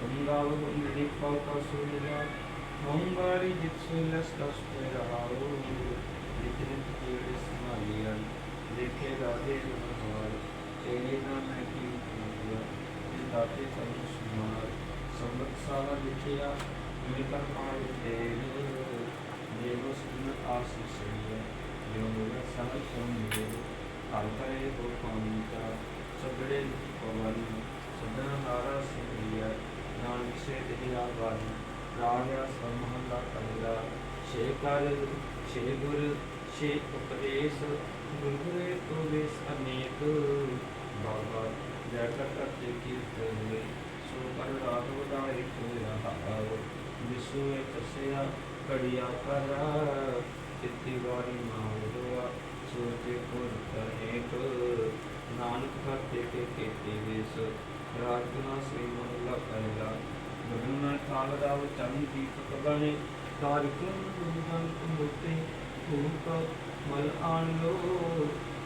ਗੰਗਾਵ ਗੁੰਦੜੀ ਪਾਉ ਸੁਨਿਲਾ ਮੰਗਾਰੀ ਜਿਤ ਸੁਲਸ ਦਸ ਤੇ ਰਹਾਉ ਲਿਖ ਲਿਖ ਜਿਹੜੇ ਸਮਾਲੀਆਂ ਲਿਖੇ ਰਾਧੇ ਜਨਹਾਰ ਤੇਰੇ ਨਾਮ ਹੈ ਕੀ ਕੀਆ ਇਹ ਦਾਤੇ ਸਭ ਸੁਮਾਰ ਸੰਬਤ ਸਾਰਾ ਲਿਖਿਆ ਮੇਰੇ ਕਰ ਪਾਏ ਦੇਵ ਦੇਵ ਸੁਨ ਆਸੀਸ ਹੈ ਜੋ ਮੇਰਾ ਸਭ ਸੁਣ ਮਿਲੇ ਹਰ ਨਾਨਕ ਸੇ ਤੇ ਆਵਾਜ਼ ਰਾਗਿਆ ਸਮਹਲਾ ਕੰਦਾ ਛੇ ਕਰ, ਛੇ ਗੁਰ, ਛੇ ਉਪਦੇਸ਼ ਗੁਰਗੁਰੇ ਤੋ ਅਨੇਕ। ਬਾਬਾ ਜੈ ਕਰ ਕਰਤੇ ਕੀਰਤਨ ਹੋਏ, ਸੋ ਕਰ ਰਾਗ ਵਡਾਏ ਕੋਇਆ ਹਾਵ ਵਿਸੂ ਇੱਕ ਸਿਆ ਕੜਿਆ ਕਰ ਤਿੱਤੀ ਵਾਰੀ ਮਾਉਆ ਸੋਚੇ ਪੁਰ ਕਰੇਕ ਨਾਨਕ ਕਰਤੇ ਕੇ ਕੇਤੇ ਵੇਸ ਰਾਜਨਾ ਸ੍ਰੀ ਮਹਲਾ ਪਹਿਲਾ ਗਗਨ ਕਾਲ ਰਾਵ ਚੰਨ ਦੀਪਕ ਬਣੇ ਕਾਰਿਕ੍ਰਮ ਗੁਰਗਨ ਮੂਰਤੀ ਭੂਤ ਮਲ ਆਣ ਲੋ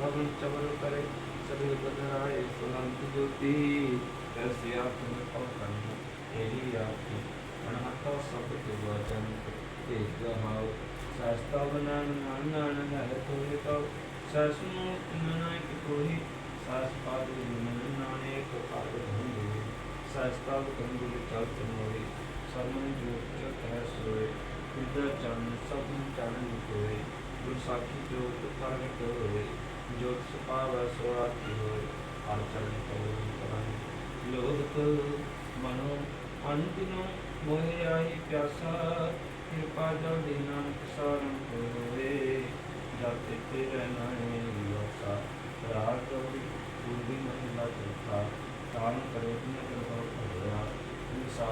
ਗਗਨ ਚਵਲ ਕਰੇ। ਸਗਲ ਬਦਰਾਏ ਸੁਲੰਤ ਜੋਤੀ। ਕੈਸੇ ਆਤਮ ਕਉ ਤੇਰੀ ਆਤੀ ਅਨਹਤਾ ਸਭ ਤੇ ਵਚਨ ਤੇ ਗਹਾਉ। ਸਸਤਾ ਬਨਨ ਮਨ ਹੈ ਤੋਏ ਤਉ। ਸਸ ਨੂੰ ਨਾਨਕ ਕੋਈ ਸਸ ਪਾਦ ਨਾਨਕ ਪਾਦ ਹੁੰਦੇ ਸਸਤਾ ਕੰਦੁ ਚਲਤ ਮੋਈ ਸਰਮਨ ਜੋਤ ਚਤ ਹੈ ਸੋਏ ਵਿਦਿਆ ਚੰਨ ਸਭ ਨੂੰ ਚੰਨ ਕੋਏ ਗੁਰ ਸਾਖੀ ਜੋਤ ਪ੍ਰਗਟ ਹੋਏ, ਜੋਤ ਸੁਪਾਵ ਸੋਆਤੀ ਹੋਏ। ਹਰ ਚਰਨ ਕੋ ਕਰਾਂ ਲੋਕ ਮਨੋ ਅੰਤਿਨੋ ਮੋਹਿ ਆਈ ਪਿਆਸਾ, ਕਿਰਪਾ ਜਲ ਦੇ ਨਾਨਕ ਸਾਰਨ ਹੋਏ। ਜਤ ਤੇ ਰਹਿਣਾ ਹੈ ਵਿਆਸਾ ਰਾਗ ਗੌਰੀ ਪੂਰਬੀ ਮਹਿਲਾ ਚੌਥਾ ਤਾਨ ਕਰੋ ਤਿਨ ਕਰੋ ਭਗਵਾ ਇਹ ਸਾਧੂ ਕੰਤ ਲਿਖੇ ਨਾਵੇ ਅੰਗਵੇ ਤੇ ਲਿਖੇ ਗੁਰ ਆਇਆ ਮਨ ਹਰਲੇ ਮੰਡਲ ਮੰਡਾਹੇ ਹਰ ਸਾਧੂ ਜਲੀ ਕੁਲ ਵੱਡਾ ਹੈ ਕਰ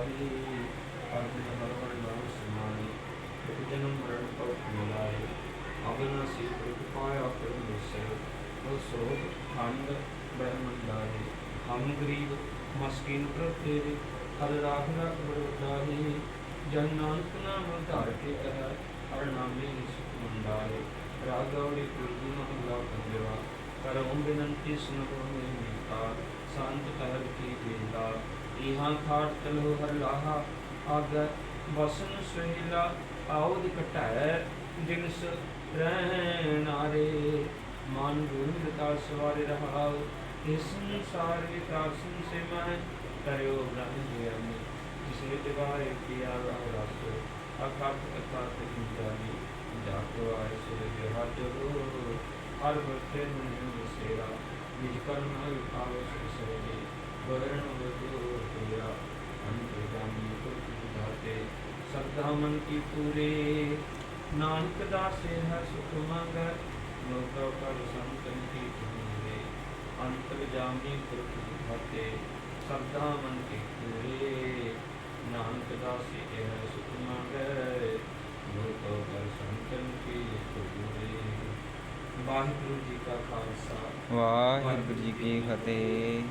ਉਹ ਸੋਧ ਖੰਡ, ਬ੍ਰਹਮੰਡਾਰੇ। ਹਮ ਗਰੀਬ, ਮਸਕੀਨ ਪ੍ਰਭ ਤੇਰੇ ਹਰ ਰਾਖ ਰਾਖ ਬਰੋਦਾਹੀ ਜਨ ਨਾਨਕ ਨਾਮ ਧਾਰ ਕੇ ਕਹ, ਹਰ ਨਾਮੇ ਸੁਖ ਮੰਡਾਰੇ। ਗੁਰੂ ਮਹਲਾ ਪੰਜਵਾ, ਕਰਉ ਬਿਨੰਤੀ ਸੁਨੋ ਮੇਰੀ ਮੀਤਾ ਸੰਤ ਕਹਿ ਕੀ ਬੇਲਾ ਇਹਾਂ ਖਾਟ ਚਲੋ ਹਰ ਲਾਹਾ, ਆਗੈ ਬਸਨ ਸਹਿਲਾ। ਆਉ ਦਿ ਘਟੈ ਰਹਿ ਨਾਰੇ। ਮਨ ਗੁਰੂ ਵਿਤਾ ਸਵਾਰੇ ਰਹਾਉ ਇਸ ਸੰਸਾਰ ਵਿਕਾਸ ਸੇ ਮੈਂ ਕਰਿਓ ਬ੍ਰਹਮ ਗਿਆਨੀ ਜਿਸੇ ਦਿਵਾਏ ਕੀਆ ਰਹ ਰਸ ਅਕਥ ਕਥਾ ਤੇ ਜਾਨੀ ਜਾ ਆਏ ਸੋ ਜਹਾ ਜਗੋ ਹਰ ਬਰਤੇ ਨੂੰ ਵਸੇਰਾ, ਨਿਜ ਕਰਮ ਆਵ ਸੋਏ ਵਰਣ ਵਦੋ ਤੇਰਾ ਅੰਤ ਜਾਨੀ ਕੋ ਦਾਤੇ ਸਰਦਾ ਮਨ ਕੀ ਪੂਰੇ, ਨਾਨਕ ਦਾਸੇ ਹੈ ਸੁਖ ਮੰਗ ਲੋਕਾ ਕਰ ਸੰਤਨ ਕੀ ਪੂਰੇ ਅੰਤਰ ਜਾਮੀ ਪੁਰਖ ਭਾਤੇ ਸਰਦਾ ਮਨ ਕੀ ਪੂਰੇ ਨਾਨਕ ਦਾਸੇ ਹੈ ਸੁਖ ਮੰਗ ਲੋਕਾ ਸੰਤਨ ਕੀ ਪੂਰੇ ਵਾਹਿਗੁਰੂ ਜੀ ਕਾ ਖਾਲਸਾ, ਵਾਹਿਗੁਰੂ ਜੀ ਕੀ ਫਤਿਹ।